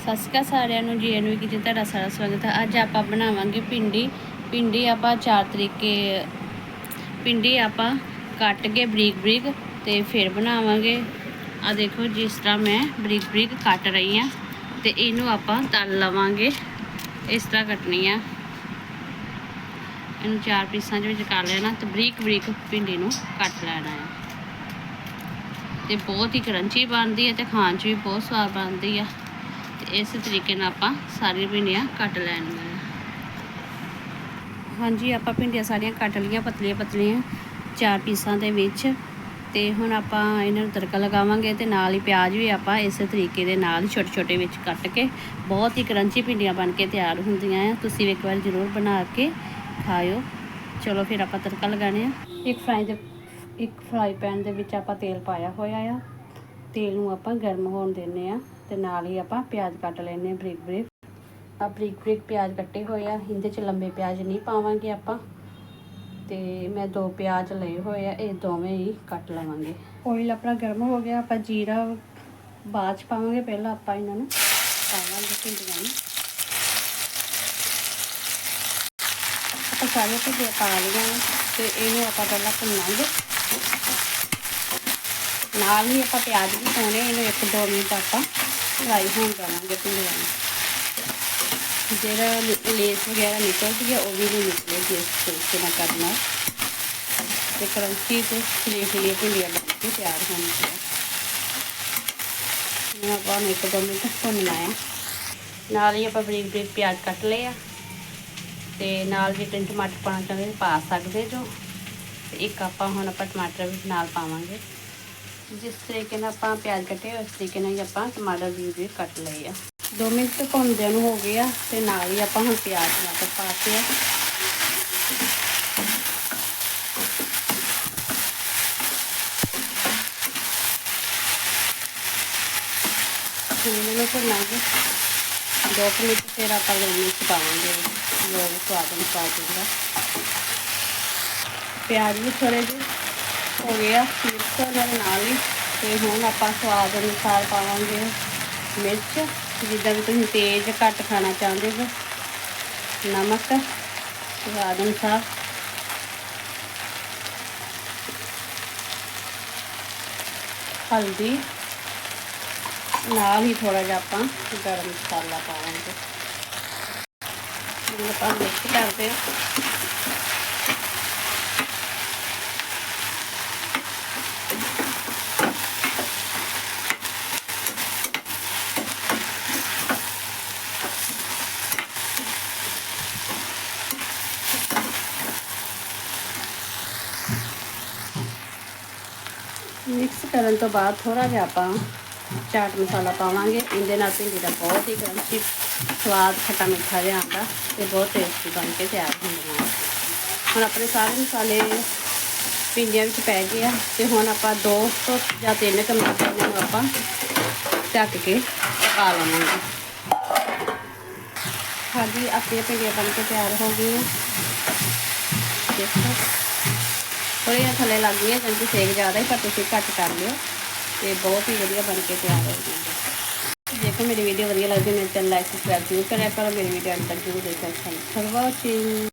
ਸਤਿ ਸ਼੍ਰੀ ਅਕਾਲ ਸਾਰਿਆਂ ਨੂੰ, ਜੀ ਐਨਵੀ ਕਿਚਨ ਤੁਹਾਡਾ ਸਾਰਾ ਸਵਾਗਤ ਹੈ। ਅੱਜ ਆਪਾਂ ਬਣਾਵਾਂਗੇ ਭਿੰਡੀ। ਭਿੰਡੀ ਆਪਾਂ ਚਾਰ ਤਰੀਕੇ, ਭਿੰਡੀ ਆਪਾਂ ਕੱਟ ਕੇ ਬਰੀਕ ਬਰੀਕ ਤੇ ਫਿਰ ਬਣਾਵਾਂਗੇ। ਆ ਦੇਖੋ ਜਿਸ ਤਰ੍ਹਾਂ ਮੈਂ ਬਰੀਕ ਬਰੀਕ ਕੱਟ ਰਹੀ ਆ ਤੇ ਇਹਨੂੰ ਆਪਾਂ ਤਲ ਲਵਾਂਗੇ। ਇਸ ਤਰ੍ਹਾਂ ਕੱਟਣੀ ਆ। ਇਹਨੂੰ ਚਾਰ ਪੀਸਾਂ ਦੇ ਵਿੱਚ ਕਰ ਲੈਣਾ ਤੇ ਬਰੀਕ ਬਰੀਕ ਭਿੰਡੀ ਨੂੰ ਕੱਟ ਲੈਣਾ ਹੈ ਤੇ ਬਹੁਤ ਹੀ ਕਰੰਚੀ ਬਣਦੀ ਹੈ ਤੇ ਖਾਣ 'ਚ ਵੀ ਬਹੁਤ ਸਵਾਦ ਬਣਦੀ ਆ। ਇਸ ਤਰੀਕੇ ਨਾਲ ਆਪਾਂ ਸਾਰੀਆਂ ਭਿੰਡੀਆਂ ਕੱਟ ਲੈਣੀਆਂ ਹਾਂਜੀ, ਆਪਾਂ ਭਿੰਡੀਆਂ ਸਾਰੀਆਂ ਕੱਟ ਲਈਆਂ, ਪਤਲੀਆਂ ਪਤਲੀਆਂ, ਚਾਰ ਪੀਸਾਂ ਦੇ ਵਿੱਚ। ਤੇ ਹੁਣ ਆਪਾਂ ਇਹਨਾਂ ਨੂੰ ਤੜਕਾ ਲਗਾਵਾਂਗੇ ਤੇ ਨਾਲ ਹੀ ਪਿਆਜ਼ ਵੀ ਆਪਾਂ ਇਸੇ ਤਰੀਕੇ ਦੇ ਨਾਲ ਛੋਟੇ ਛੋਟੇ ਵਿੱਚ ਕੱਟ ਕੇ ਬਹੁਤ ਹੀ ਕਰੰਚੀ ਭਿੰਡੀਆਂ ਬਣ ਕੇ ਤਿਆਰ ਹੁੰਦੀਆਂ ਆ। ਤੁਸੀਂ ਵੀ ਇੱਕ ਵਾਰ ਜ਼ਰੂਰ ਬਣਾ ਕੇ ਖਾਇਓ। ਚਲੋ ਫਿਰ ਆਪਾਂ ਤੜਕਾ ਲਗਾਣੇ ਆ। ਇੱਕ ਫਰਾਈ ਦੇ, ਇੱਕ ਫਰਾਈ ਪੈਨ ਦੇ ਵਿੱਚ ਆਪਾਂ ਤੇਲ ਪਾਇਆ ਹੋਇਆ ਆ। ਤੇਲ ਨੂੰ ਆਪਾਂ ਗਰਮ ਹੋਣ ਦਿੰਨੇ ਆ। ਤੇ ਨਾਲ ਹੀ ਆਪਾਂ ਪਿਆਜ਼ ਕੱਟ ਲੈਨੇ ਆ ਬਰੀਕ ਬਰੀਕ। ਆ ਬਰੀਕ ਬਰੀਕ ਪਿਆਜ਼ ਕੱਟੇ ਹੋਏ ਆ, ਇਹਦੇ ਚ ਲੰਬੇ ਪਿਆਜ਼ ਨਹੀਂ ਪਾਵਾਂਗੇ ਆਪਾਂ। ਤੇ ਮੈਂ ਦੋ ਪਿਆਜ਼ ਲਏ ਹੋਏ ਆ, ਇਹ ਦੋਵੇਂ ਹੀ ਕੱਟ ਲਵਾਂਗੇ। ਓਇਲ ਆਪਣਾ ਗਰਮ ਹੋ ਗਿਆ, ਆਪਾਂ ਜੀਰਾ ਬਾਅਦ ਚ ਪਾਵਾਂਗੇ, ਪਹਿਲਾਂ ਆਪਾਂ ਇਹਨਾਂ ਨੂੰ ਪਾਵਾਂਗੇ ਭਿੰਡੀਆਂ ਨੂੰ। ਆਪਾਂ ਸਾਰੀਆਂ ਭਿੰਡੀਆਂ ਪਾ ਲਈਆਂ ਨੇ, ਤੇ ਇਹਨੂੰ ਆਪਾਂ ਪਹਿਲਾਂ ਭੁੰਨਾਂਗੇ। ਨਾਲ ਹੀ ਆਪਾਂ ਪਿਆਜ਼ ਵੀ ਪਾਉਣੇ, ਇਹਨੂੰ 1-2 ਮਿੰਟ ਆਪਾਂ ਫਰਾਈ ਹੋਣ ਦੇਵਾਂਗੇ ਭਿੰਡੀਆਂ ਨੂੰ। ਜਿਹੜਾ ਲੇਸ ਵਗੈਰਾ ਨਿਕਲਦੀ ਹੈ ਉਹ ਵੀ ਨਹੀਂ ਨਿਕਲੇਗੀ ਇਸ ਤਰੀਕੇ ਨਾਲ ਕਰਨਾ। ਤੇ ਕਰੰਚੀ ਤੇ ਖਿਲੇ ਖਿਲੇ ਭਿੰਡੀਆਂ ਬਣ ਕੇ ਤਿਆਰ ਹੋਣਗੀਆਂ ਇਹਨਾਂ ਆਪਾਂ ਨੂੰ 1-2 ਮਿੰਟ ਭੁੰਨਣਾ ਹੈ। ਨਾਲ ਹੀ ਆਪਾਂ ਬਰੀਕ ਬਰੀਕ ਪਿਆਜ਼ ਕੱਟ ਲਏ ਆ। ਤੇ ਨਾਲ ਜੇ ਤਿੰਨ ਟਮਾਟਰ ਪਾਣਾ ਚਾਹੁੰਦੇ ਪਾ ਸਕਦੇ ਜੋ। ਇੱਕ ਆਪਾਂ ਹੁਣ ਆਪਾਂ ਟਮਾਟਰ ਵੀ ਨਾਲ ਪਾਵਾਂਗੇ। ਜਿਸ ਤਰੀਕੇ ਨਾਲ ਆਪਾਂ ਪਿਆਜ਼ ਕੱਟੇ ਉਸ ਤਰੀਕੇ ਨਾਲ ਹੀ ਆਪਾਂ ਟਮਾਟਰ ਵੀ ਵੀ ਕੱਟ ਲਏ ਆ 2 ਮਿੰਟ ਤੇ ਭੁੰਨਦਿਆਂ ਨੂੰ ਹੋ ਗਏ ਆ ਤੇ ਨਾਲ ਹੀ ਆਪਾਂ ਹੁਣ ਪਿਆਜ਼ ਟਮਾਟਰ ਪਾਤੇ ਆ ਹੁਣ ਇਹਨੂੰ ਭੁੰਨਾਂਗੇ ਦੋ ਕੁ ਮਿੰਟ ਫਿਰ ਆਪਾਂ ਲੂਣ ਮਿਰਚ ਪਾਵਾਂਗੇ ਲੋਕ ਸਵਾਦ ਅਨੁਸਾਰ ਜਿਹੜਾ ਪਿਆਜ਼ ਵੀ ਥੋੜੇ ਜਿਹੇ ਹੋ ਗਿਆ ਮਿਰਚ ਦੇ ਨਾਲ ਹੀ। ਤੇ ਹੁਣ ਆਪਾਂ ਸਵਾਦ ਅਨੁਸਾਰ ਪਾਵਾਂਗੇ ਮਿਰਚ, ਜਿੱਦਾਂ ਵੀ ਤੁਸੀਂ ਤੇਜ਼ ਘੱਟ ਖਾਣਾ ਚਾਹੁੰਦੇ ਹੋ। ਨਮਕ, ਸਵਾਦ ਅਨੁਸਾਰ। ਹਲਦੀ, ਨਾਲ ਹੀ ਥੋੜਾ ਜਿਹਾ ਆਪਾਂ ਗਰਮ ਮਸਾਲਾ ਪਾਵਾਂਗੇ। ਹੁਣ ਆਪਾਂ ਮਿਕਸ ਕਰਦੇ ਹਾਂ। ਮਿਕਸ ਕਰਨ ਤੋਂ ਬਾਅਦ ਥੋੜਾ ਜਿਹਾ ਆਪਾਂ ਚਾਟ ਮਸਾਲਾ ਪਾਵਾਂਗੇ। ਇਹਦੇ ਨਾਲ ਭਿੰਡੀ ਦਾ ਬਹੁਤ ਹੀ ਕਰੰਚੀ ਸਵਾਦ ਖੱਟਾ ਮਿੱਠਾ ਜਿਹਾ ਆਉਂਦਾ ਤੇ ਬਹੁਤ ਟੇਸਟੀ ਬਣ ਕੇ ਤਿਆਰ ਹੁੰਦੀਆਂ ਹੁਣ ਆਪਣੇ ਸਾਰੇ ਮਸਾਲੇ ਭਿੰਡੀਆਂ ਵਿੱਚ ਪੈ ਗਏ ਆ ਤੇ ਹੁਣ ਆਪਾਂ ਦੋ ਤੋਂ ਜਾਂ ਤਿੰਨ ਕੁ ਮਿੰਟ ਨੂੰ ਆਪਾਂ ਢੱਕ ਕੇ ਪਾ ਲਵਾਂਗੇ। ਹਾਂਜੀ, ਆਪਣੀਆਂ ਭਿੰਡੀਆਂ ਬਣ ਕੇ ਤਿਆਰ ਹੋ ਗਈਆਂ। ਦੇਖੋ। ਥੋੜ੍ਹੀਆਂ ਥੱਲੇ ਲੱਗ ਗਈਆਂ ਕਿਉਂਕਿ ਸੇਕ ਜ਼ਿਆਦਾ ਹੀ, ਪਰ ਤੁਸੀਂ ਘੱਟ ਕਰ ਲਿਓ ਤੇ ਬਹੁਤ ਹੀ ਵਧੀਆ ਬਣ ਕੇ ਤਿਆਰ ਹੋ ਗਈ ਜੇਕਰ ਮੇਰੀ ਵੀਡੀਓ ਵਧੀਆ ਲੱਗਦੀ, ਮੇਰੇ ਚੈਨਲ ਲਾਈਕ ਸਬਸਕ੍ਰਾਈਬ ਜ਼ਰੂਰ ਕਰਿਆ ਕਰੋ, ਮੇਰੀ ਵੀਡੀਓ ਅੰਤ ਤੱਕ ਜ਼ਰੂਰ ਦੇਖਿਆ ਥੈਂਕ ਫॉर ਵਾਚਿੰਗ